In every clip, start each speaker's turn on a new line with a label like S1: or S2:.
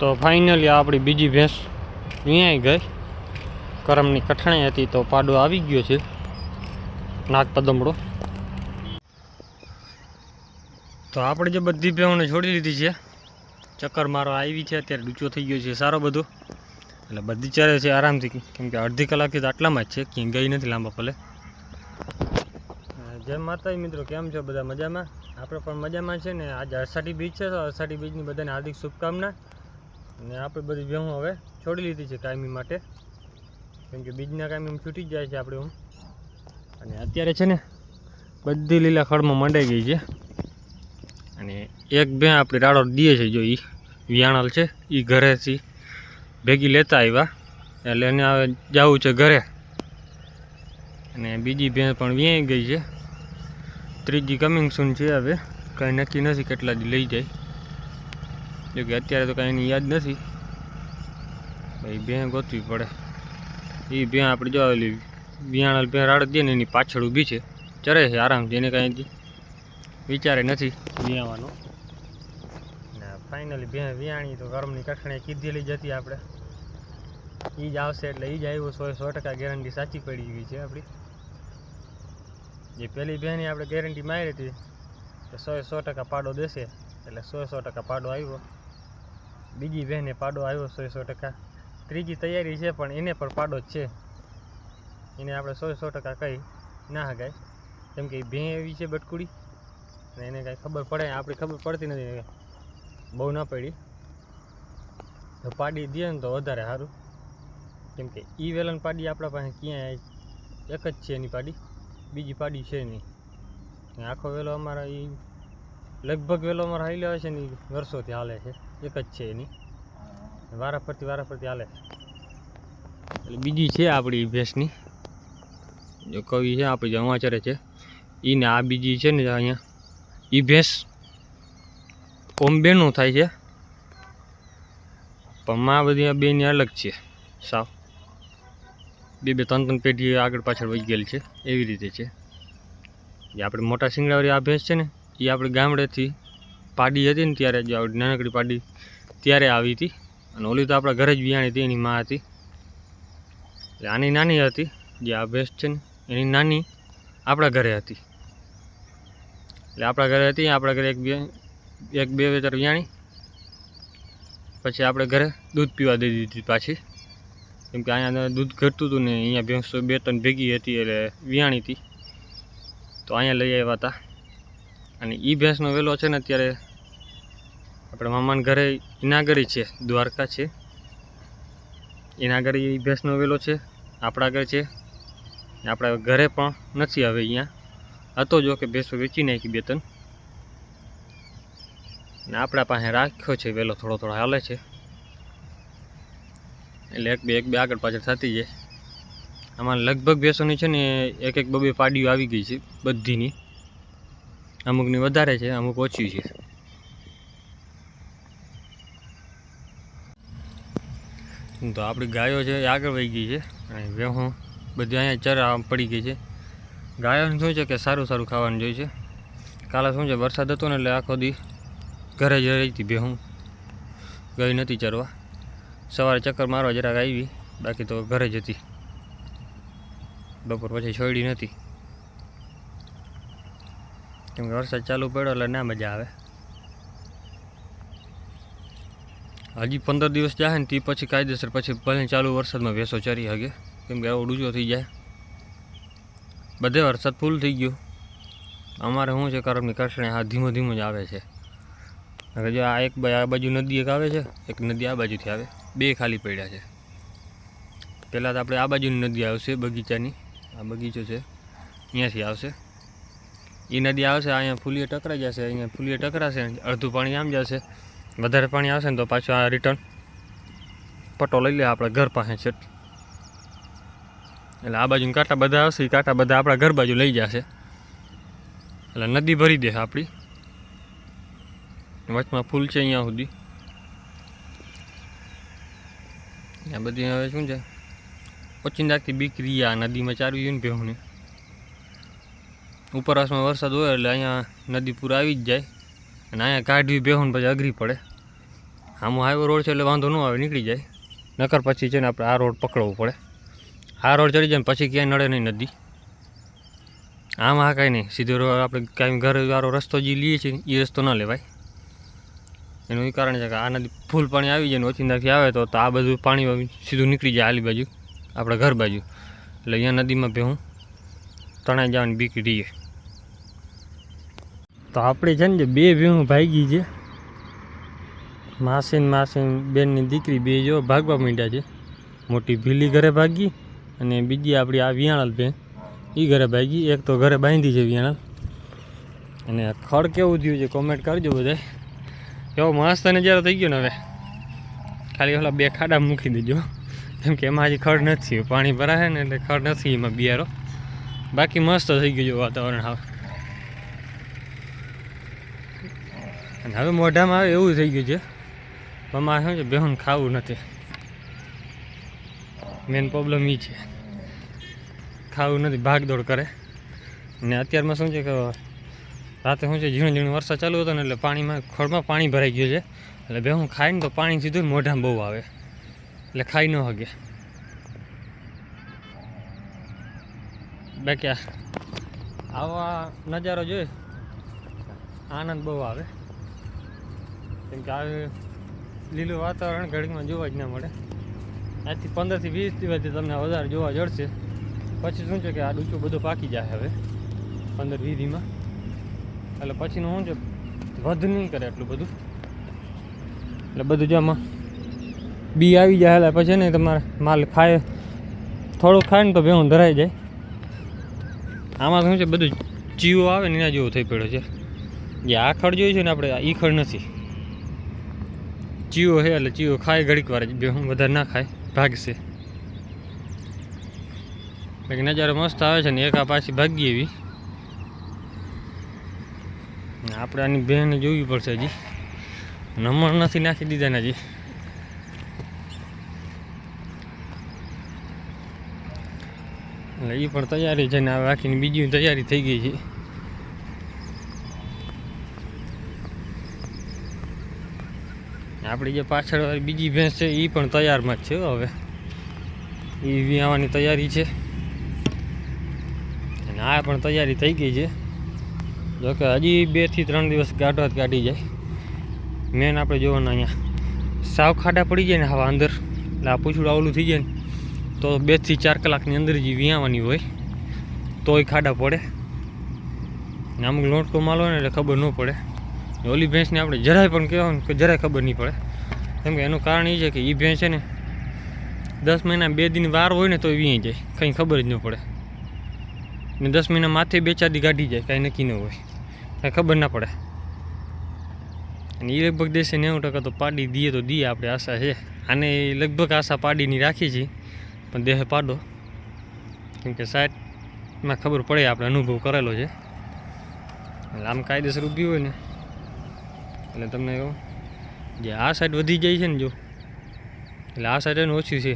S1: તો ફાઇનલી આપણી બીજી ભેંસ અહીંયા ગઈ. કરમની કઠણાઈ હતી તો પાડો આવી ગયો છે. નાગપદમડો તો આપણે જે બધી ભેહોને છોડી લીધી છે, ચક્કર મારો આવી છે, અત્યારે ડૂચો થઈ ગયો છે સારો બધો. એટલે બધી ચરે છે આરામથી, કેમ કે અડધી કલાકથી તો આટલામાં જ છે, ક્યાંય ગઈ નથી લાંબા પલે. જય માતા મિત્રો, કેમ છો બધા મજામાં? આપણે પણ મજામાં છે ને, આજે અરસાટી બીચ છે, તો અરસાટી બીજની બધાને હાર્દિક શુભકામના. અને આપણે બધી ભેહું હવે છોડી લીધી છે કાયમી માટે. કેમ કે બીજના કાયમી છૂટી જાય છે આપણે હું અને અત્યારે છે ને બધી લીલા ખડમાં મંડાઈ ગઈ છે. અને એક બે આપણી રાડો દીએ છે જો એ વિયાણલ છે એ ઘરેથી ભેગી લેતા આવ્યા એટલે એને હવે જવું છે ઘરે. અને બીજી ભેંસ પણ વ્યાઈ ગઈ છે. ત્રીજી કમિંગ સૂન છે હવે. કંઈ નક્કી નથી કેટલા જ લઈ જાય. જો કે અત્યારે તો કાંઈ એની યાદ નથી. ભાઈ ભેં ગોતવી પડે. એ ભેં આપણે જો આવેલી બિયાણા ભેં રાડ દે ને એની પાછળ ઊભી છે. ચરે છે આરામથી એને કાંઈ વિચારે નથી વિયાવાનો. ફાઇનલી ભેં વિયાણી તો ગરમની કક્ષણે કીધેલી જ હતી આપણે. એ જ આવશે એટલે એ જ આવ્યું સો સો ટકા ગેરંટી સાચી પડી ગઈ છે આપણી. જે પહેલી બહેની આપણે ગેરંટી મારી હતી તો સો સો ટકા પાડો દેશે. એટલે સો સો ટકા પાડો આવ્યો. બીજી બહેને પાડો આવ્યો સો સો ટકા. ત્રીજી તૈયારી છે પણ એને પણ પાડો જ છે. એને આપણે સો સો ટકા કહી ના હગાય. કેમ કે એ ભેં એવી છે બટકુડી. અને એને કાંઈ ખબર પડે, આપણી ખબર પડતી નથી બહુ ના પડી. તો પાડી દે ને તો વધારે સારું. કેમ કે ઈ વેલન પાડી આપણા પાસે ક્યાંય એક જ છે એની પાડી. બીજી પાડી છે નહીં. આખો વેલો અમારા એ લગભગ વેલો અમારો હાલી આવે છે ને વર્ષોથી હાલે છે. એક જ છે એની. વારા ફરતી વારા હાલે એટલે બીજી છે આપણી ભેંસની. જો કવિ છે આપણી જે અમાચરે છે. એને આ બીજી છે ને અહીંયા. એ ભેંસ ઓમ બેનું થાય છે. પણ માં બધી આ બેની અલગ છે. સાવ. બે બે ત્રણ ત્રણ પેઢી આગળ પાછળ વહી ગયેલી છે. એવી રીતે છે. જે આપણે મોટા શિંગડાવાળી આ ભેંસ છે ને એ આપણે ગામડેથી પાડી હતી ને ત્યારે જે આવડી નાનકડી પાડી ત્યારે આવી હતી. અને ઓલી તો આપણા ઘરે જ વિયાણી હતી, એની માં હતી. એટલે આની નાની હતી, જે આ ભેંસ છે ને, એની નાની આપણા ઘરે હતી. એટલે આપણા ઘરે હતી, આપણા ઘરે એક બે એક બે વેતર વિયાણી પછી આપણે ઘરે દૂધ પીવા દઈ દીધી પાછી. કેમ કે અહીંયા દૂધ ઘટતું હતું ને, અહીંયા ભેંસો બે ત્રણ ભેગી હતી, એટલે વિયાણી હતી. તો અહીંયા લઈ આવ્યા હતા. અને એ ભેંસનો વેલો છે ને અત્યારે આપણે મામાના ઘરે ઇનાગરી છે, દ્વારકા છે. ઇનાગરી એ ભેંસનો વેલો છે, આપણા ઘર છે. આપણા ઘરે પણ નથી હવે અહીંયા. હતો જો કે ભેંસો વેચી નાખી બે ત્રણ. ને આપણા પાસે રાખ્યો છે વેલો થોડો થોડો હાલે છે. એટલે એક બે એક બે આગળ પાછળ થતી જાય. આમાં લગભગ ભેંસોની છે ને એક એક બબે પાડીઓ આવી ગઈ છે, બધીની. અમુકની વધારે છે, અમુક ઓછી છે. તો આપણી ગાયો છે, એ આગળ વહી ગઈ છે. અને વેહું બધી અહીંયા ચરા પડી ગઈ છે. ગાયોને શું છે કે સારું સારું ખાવાનું જોઈએ છે. કાલે શું છે, વરસાદ હતો ને એટલે આખો દી ઘરે જ રહી હતી ભેહું ગઈ નથી ચરવા. સવારે ચક્કર મારવા જરાક આવી. બાકી તો ઘરે જ હતી. બપોર પછી છોડી નથી કેમ કે વરસાદ ચાલુ પડ્યો એટલે ના મજા આવે. હજી પંદર દિવસ જાય ને તે પછી કાયદેસર પછી ભલે ચાલુ વરસાદમાં ભેંસો ચરી શકે કેમ કે આવો ડૂજો થઈ જાય. બધે વરસાદ ફૂલ થઈ ગયો. અમારે શું છે કરમની કરશણે હા ધીમો ધીમો જ આવે છે. જો આ એક આ બાજુ નદી એક આવે છે, એક નદી આ બાજુથી આવે. બે ખાલી પડ્યા છે. પહેલાં તો આપણે આ બાજુની નદી આવશે બગીચાની. આ બગીચો છે અહીંયાથી આવશે. એ નદી આવશે અહીંયા ફૂલીએ ટકરાઈ જશે, અહીંયા ફૂલીએ ટકરાશે, અડધું પાણી આમ જશે. વધારે પાણી આવશે ને તો પાછું આ રિટર્ન પટો લઈ લે આપણે ઘર પાસે છે એટલે આ બાજુ કાંટા બધા આવશે એ કાંટા બધા આપણા ઘર બાજુ લઈ જશે. એટલે નદી ભરી દે આપણી. વચમાં ફૂલ છે અહીંયા સુધી. આ બધી હવે શું છે? ઓચિંદાથી બીક રહી આ નદીમાં ચારવી હોય ને. ભેહુંને ઉપરવાસમાં વરસાદ હોય એટલે અહીંયા નદી પૂર આવી જ જાય અને અહીંયા કાઢવી બેહું પછી અઘરી પડે. આમાં હાઈવે રોડ છે એટલે વાંધો ન આવે, નીકળી જાય. નકર પછી છે ને આપણે આ રોડ પકડવો પડે. આ રોડ ચડી જાય પછી ક્યાંય નડે નહીં નદી. આમાં આ કાંઈ નહીં. સીધો આપણે કાંઈ ઘરવાળો રસ્તો જે લઈએ છીએ એ રસ્તો ન લેવાય. એનું એ કારણ છે કે આ નદી ફૂલ પાણી આવી જાય ને ઓચિંદાથી આવે તો તો આ બધું પાણી સીધું નીકળી જાય આલી બાજુ, આપણા ઘર બાજુ. એટલે અહીંયા નદીમાં ભેહું તણાઈ જવાની બીક રહીએ. તો આપણે છે ને બે ભેહું ભાગી છે. માસીન માસીન બેનની દીકરી બે જો ભાગવા માંડ્યા છે. મોટી ભીલી ઘરે ભાગી અને બીજી આપણી આ વિયાણલ બેન એ ઘરે ભાગી. એક તો ઘરે બાંધી છે વિયાણલ. અને ખડ કેવું થયું છે કોમેન્ટ કરજો બધા એવો મસ્ત નજારો થઈ ગયો ને હવે. ખાલી ઓલા બે ખાડા મૂકી દેજો. કેમ કે એમાં હજી ખડ નથી પાણી ભરાશે ને એટલે ખડ નથી એમાં બિયારો. બાકી મસ્ત થઈ ગયું વાતાવરણ હવે. અને હવે મોઢામાં આવે એવું થઈ ગયું છે. આમાં શું છે, બેહુન ખાવું નથી. મેન પ્રોબ્લેમ એ છે. ખાવું નથી, ભાગદોડ કરે. ને અત્યારમાં શું છે કે, રાતે શું છે, ઝીણું ઝીણું વરસાદ ચાલુ હતો ને એટલે પાણીમાં, ખોળમાં પાણી ભરાઈ ગયું છે. એટલે બેહું ખાય ને તો પાણી સીધું મોઢામાં બહુ આવે. એટલે ખાઈ ન હગે બાકી આવા નજારો જોઈએ આનંદ બહુ આવે. કેમ કે આ લીલું વાતાવરણ ઘડીમાં જોવા જ ના મળે. આજથી પંદરથી વીસ દિવસથી તમને વધારે જોવા જડશે. પછી શું છે કે આ ડૂચું બધું પાકી જાય હવે, પંદર વીસમાં એટલે પછીનું શું છે, વધ નહીં કરે એટલું બધું. એટલે બધું જો આમાં બી આવી જાય, એટલે પછી ને તમારે માલ ખાય થોડું ખાય ને તો ભેહું ધરાઈ જાય. આમાં શું છે, બધું જીવો આવે ને એના જેવો થઈ પડ્યો છે. જે આ ખડ જોયું છે ને આપણે ઈ ખડ નથી. ચીવો છે એટલે ચીવો ખાય, ઘડીક વાર જ ભેહું વધારે ના ખાય, ભાગશે. બાકી નજારો મસ્ત આવે છે ને, એકા પાછી ભાગી એવી. આપણે આની બહેન જોવી પડશે હજી. નમણ નથી નાખી દીધા ને હજી. એટલે એ પણ તૈયારી છે ને બાકીની બીજી તૈયારી થઈ ગઈ છે. આપણી જે પાછળ વાળી બીજી ભેંસ છે એ પણ તૈયારમાં જ છે હવે. એ વિયાવાની તૈયારી છે. અને આ પણ તૈયારી થઈ ગઈ છે. જોકે હજી બેથી ત્રણ દિવસ ગાઢો જ કાઢી જાય. મેન આપણે જોવાનું અહીંયા સાવ ખાડા પડી જાય ને હવા અંદર. એટલે આ પૂછડું આવલું થઈ જાય ને, તો બેથી ચાર કલાકની અંદર જે વિયાવાની હોય. તોય ખાડા પડે. ને અમુક લોટકો માલ ને એટલે ખબર ન પડે. ઓલી ભેંસને આપણે જરાય પણ કહેવાનું કે જરાય ખબર નહીં પડે. કેમ કે એનું કારણ એ છે કે એ ભેંસ છે ને દસ મહિના બે દિન વાર હોય ને તો વીઈ જાય. કંઈ ખબર જ ન પડે. ને દસ મહિના માથે બે ચાર દી કાઢી જાય, કાંઈ નક્કી ન હોય. કાંઈ ખબર ના પડે. અને એ લગભગ દેશે નેવું ટકા તો પાડી દઈએ તો દઈએ આપણે આશા છે. આને લગભગ આશા પાડીની રાખી છે, પણ દેહ પાડો. કેમ કે સાઈડમાં ખબર પડે, આપણે અનુભવ કરેલો છે. એટલે આમ કાયદેસર ઊભી હોય ને એટલે તમને કહું, જે આ સાઈડ વધી જાય છે ને જો, એટલે આ સાઈડ એને ઓછું છે.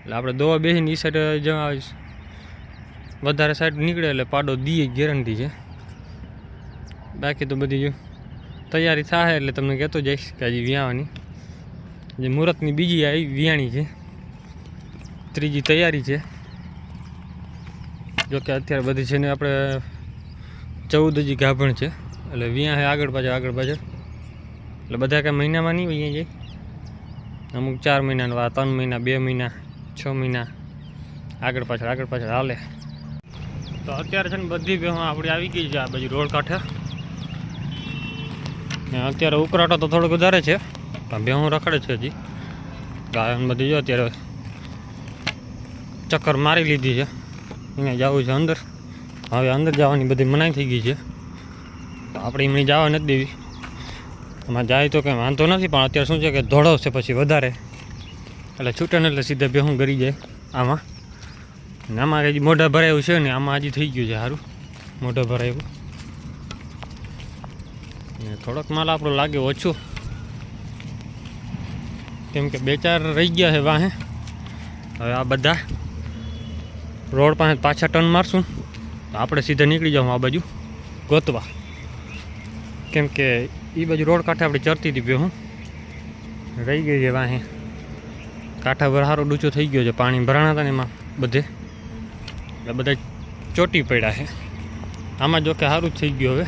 S1: એટલે આપણે દવા બેસીને એ સાઈડ જ્યાં વધારે સાઈડ નીકળે એટલે પાડો દીએ ગેરંટી છે. બાકી તો બધી જો તૈયારી થાય એટલે તમને કહેતો જઈશ કે હજી વ્યાવાની. જે મુહૂર્તની બીજી આવી વ્યાણી છે, ત્રીજી તૈયારી છે. જોકે અત્યારે બધી છે ને આપણે ચૌદ હજી ગાભણ છે. એટલે વ્યાં આગળ પાછળ આગળ પાછળ. એટલે બધા કાંઈ મહિનામાં નહીં વહી જાય અમુક ચાર મહિનાનું આ ત્રણ મહિના, બે મહિના, છ મહિના. આગળ પાછળ આગળ પાછળ, હાલે. તો અત્યારે છે ને બધી બહેનો આપણી આવી ગઈ છે આ બાજુ રોડ કાંઠે અત્યારે ઉકરાટો તો થોડોક વધારે છે, પણ બેહું રખડે છે હજી. ગાય ને બધી જો અત્યારે ચક્કર મારી લીધી છે. અહીંયા જવું છે અંદર. હવે અંદર જવાની બધી મનાઈ થઈ ગઈ છે. આપણે એમની જવા નથી દેવી. એમાં જાય તો કંઈ વાંધો નથી, પણ અત્યારે શું છે કે ધોળો છે પછી વધારે. એટલે છૂટે ને એટલે સીધા બેહું કરી જાય આમાં. ને આમાં હજી મોઢા ભરાયું છે ને, આમાં હજી થઈ ગયું છે સારું મોઢા ભરાયું. ને થોડોક માલ આપણો લાગે ઓછો. કેમ કે બે ચાર રહી ગયા છે વાહે. હવે આ બધા રોડ પાસે પાછા ટર્ન મારશું. તો આપણે સીધા નીકળી જાઉં આ બાજુ ગોતવા. કેમ કે એ બાજુ રોડ કાંઠે આપણે ચરતી હતી હું રહી ગઈ છે વાહે. કાંઠા પર સારો ડૂચો થઈ ગયો છે, પાણી ભરાણા હતા ને એમાં બધે. એટલે બધા ચોટી પડ્યા છે. આમાં જોકે સારું જ થઈ ગયું હવે.